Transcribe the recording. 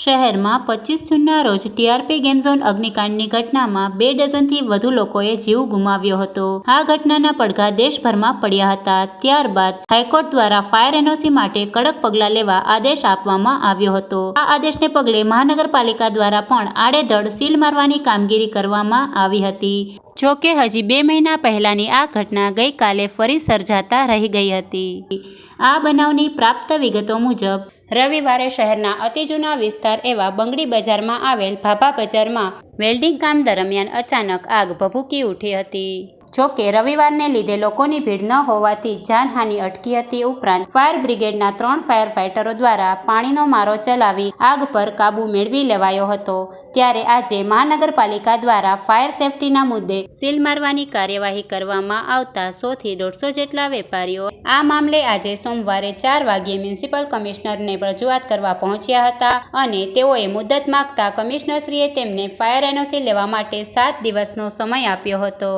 શહેરમાં પચીસ જૂનના રોજ ટીઆરપી ગેમ ઝોન અગ્નિકાંડની ઘટનામાં બે ડઝનથી વધુ લોકોએ જીવ ગુમાવ્યો હતો. આ ઘટનાના પડઘા દેશભરમાં પડ્યા હતા. ત્યારબાદ હાઈકોર્ટ દ્વારા ફાયર એનઓસી માટે કડક પગલાં લેવા આદેશ આપવામાં આવ્યો હતો. આ આદેશને પગલે મહાનગરપાલિકા દ્વારા પણ આડેધડ સીલ મારવાની કામગીરી કરવામાં આવી હતી. જો કે હજી બે મહિના પહેલાની આ ઘટના ગઈકાલે ફરી સર્જાતા રહી ગઈ હતી. આ બનાવની પ્રાપ્ત વિગતો મુજબ, રવિવારે શહેરના અતિ જૂના વિસ્તાર એવા બંગડી બજારમાં આવેલ ભાભા બજારમાં વેલ્ડિંગ કામ દરમિયાન અચાનક આગ ભભૂકી ઉઠી હતી. જો કે રવિવારને લીધે લોકોની ભીડ ન હોવાથી જાનહાનિ અટકી હતી ઉપરાંત ફાયર બ્રિગેડના ત્રણ ફાયર ફાઇટરો દ્વારા પાણીનો મારો ચલાવી આગ પર કાબૂ મેળવી લેવાયો હતો. ત્યારે આજે મહાનગરપાલિકા દ્વારા ફાયર સેફટીના મુદ્દે સીલ મારવાની કાર્યવાહી કરવામાં આવતા સોથી દોઢસો જેટલા વેપારીઓ આ મામલે આજે સોમવારે ચાર વાગ્યે મ્યુનિસિપલ કમિશનરને રજૂઆત કરવા પહોંચ્યા હતા અને તેઓએ મુદત માગતા કમિશનરશ્રીએ તેમને ફાયર એનઓસી લેવા માટે સાત દિવસનો સમય આપ્યો હતો.